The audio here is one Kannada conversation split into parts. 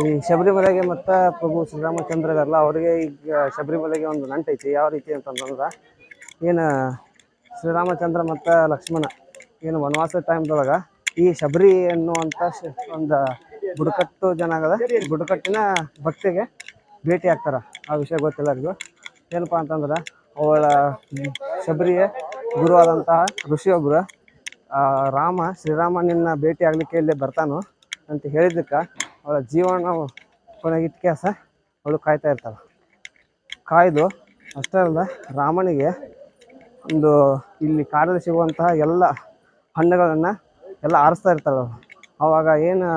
ಈ ಶಬರಿಮಲೆಗೆ ಮತ್ತು ಪ್ರಭು ಶ್ರೀರಾಮಚಂದ್ರ ಇದಾರಲ್ಲ ಅವ್ರಿಗೆ ಈಗ ಶಬರಿಮಲೆಗೆ ಒಂದು ನಂಟೈತಿ ಯಾವ ರೀತಿ ಅಂತಂದ್ರೆ ಏನು ಶ್ರೀರಾಮಚಂದ್ರ ಮತ್ತು ಲಕ್ಷ್ಮಣ, ಏನು ವನವಾಸ ಟೈಮ್ದೊಳಗೆ ಈ ಶಬರಿ ಅನ್ನುವಂಥ ಒಂದು ಬುಡಕಟ್ಟು ಜನ ಆಗದ, ಬುಡಕಟ್ಟಿನ ಭಕ್ತಿಗೆ ಭೇಟಿ ಆಗ್ತಾರೆ. ಆ ವಿಷಯ ಗೊತ್ತಿಲ್ಲ ಅವ್ರಿಗೂ ಏನಪ್ಪ ಅಂತಂದ್ರೆ, ಅವಳ ಶಬರಿಯ ಗುರುವಾದಂತಹ ಋಷಿಯೊಬ್ಬರು ರಾಮ, ಶ್ರೀರಾಮ ನಿನ್ನ ಭೇಟಿ ಆಗಲಿಕ್ಕೆ ಇಲ್ಲಿ ಬರ್ತಾನೋ ಅಂತ ಹೇಳಿದ್ದಕ್ಕೆ ಅವಳ ಜೀವನ ಕೊನೆಗಿಟ್ಕ್ಯಾಸ ಅವಳು ಕಾಯ್ತಾ ಇರ್ತಾಳೆ. ಕಾಯ್ದು ಅಷ್ಟೇ ಅಲ್ಲದೆ ರಾಮನಿಗೆ ಒಂದು ಇಲ್ಲಿ ಕಾಡಲ್ಲಿ ಸಿಗುವಂತಹ ಎಲ್ಲ ಹಣ್ಣುಗಳನ್ನು ಎಲ್ಲ ಆರಿಸ್ತಾ ಇರ್ತಾಳೆ ಅವಳು. ಅವಾಗ ಏನು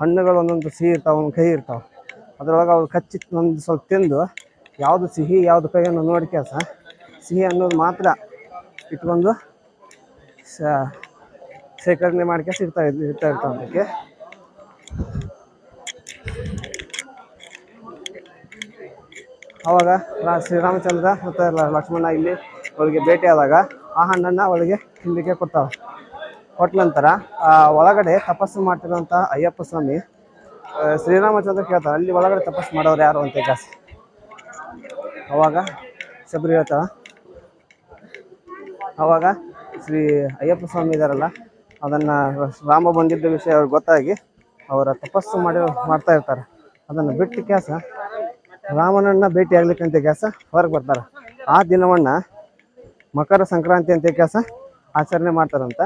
ಹಣ್ಣುಗಳು ಒಂದೊಂದು ಸಿಹಿ ಇರ್ತಾವೆ ಒಂದು ಕೈ ಇರ್ತಾವೆ. ಅದರೊಳಗೆ ಅವ್ರು ಕಚ್ಚಿ ಒಂದು ಸ್ವಲ್ಪ ತಿಂದು ಯಾವುದು ಸಿಹಿ, ಯಾವುದು ಕಹಿಯನ್ನು ನೋಡಿ ಕೆಲಸ. ಸಿಹಿ ಅನ್ನೋದು ಮಾತ್ರ ಇಟ್ಕೊಂಡು ಶೇಖರಣೆ ಮಾಡ್ಕೊಂಡು ಇರ್ತಾ ಇರ್ತಾ ಇರ್ತಾವೆ ಅದಕ್ಕೆ ಅವಾಗ ಶ್ರೀರಾಮಚಂದ್ರ ಮತ್ತು ಲಕ್ಷ್ಮಣ ಇಲ್ಲಿ ಅವಳಿಗೆ ಭೇಟಿಯಾದಾಗ ಆ ಹಣ್ಣನ್ನು ಅವಳಿಗೆ ತಿನ್ನಲಿಕ್ಕೆ ಕೊಡ್ತಾಳೆ. ಕೊಟ್ಟ ನಂತರ ಒಳಗಡೆ ತಪಸ್ಸು ಮಾಡ್ತಿರೋಂಥ ಅಯ್ಯಪ್ಪ ಸ್ವಾಮಿ ಶ್ರೀರಾಮಚಂದ್ರ ಕೇಳ್ತಾರೆ ಅಲ್ಲಿ ಒಳಗಡೆ ತಪಸ್ಸು ಮಾಡೋರು ಯಾರು ಅಂತ ಜಾಸ್ತಿ. ಅವಾಗ ಶಬರಿ ಹೇಳ್ತಾಳ, ಅವಾಗ ಶ್ರೀ ಅಯ್ಯಪ್ಪ ಸ್ವಾಮಿ ಇದಾರಲ್ಲ, ಅದನ್ನು ರಾಮ ಬಂದಿದ್ದ ವಿಷಯ ಅವ್ರಿಗೆ ಗೊತ್ತಾಗಿ ಅವರ ತಪಸ್ಸು ಮಾಡಿ ಮಾಡ್ತಾ ಇರ್ತಾರೆ. ಅದನ್ನು ಬಿಟ್ಟು ಕ್ಯಾಸ ರಾಮನನ್ನ ಭೇಟಿ ಆಗ್ಲಿಕ್ಕಂತ ಕೆಲಸ ಹೊರಗೆ ಬರ್ತಾರೆ? ಆ ದಿನವನ್ನು ಮಕರ ಸಂಕ್ರಾಂತಿ ಅಂತ ಕೆಲಸ ಆಚರಣೆ ಮಾಡ್ತಾರಂತ?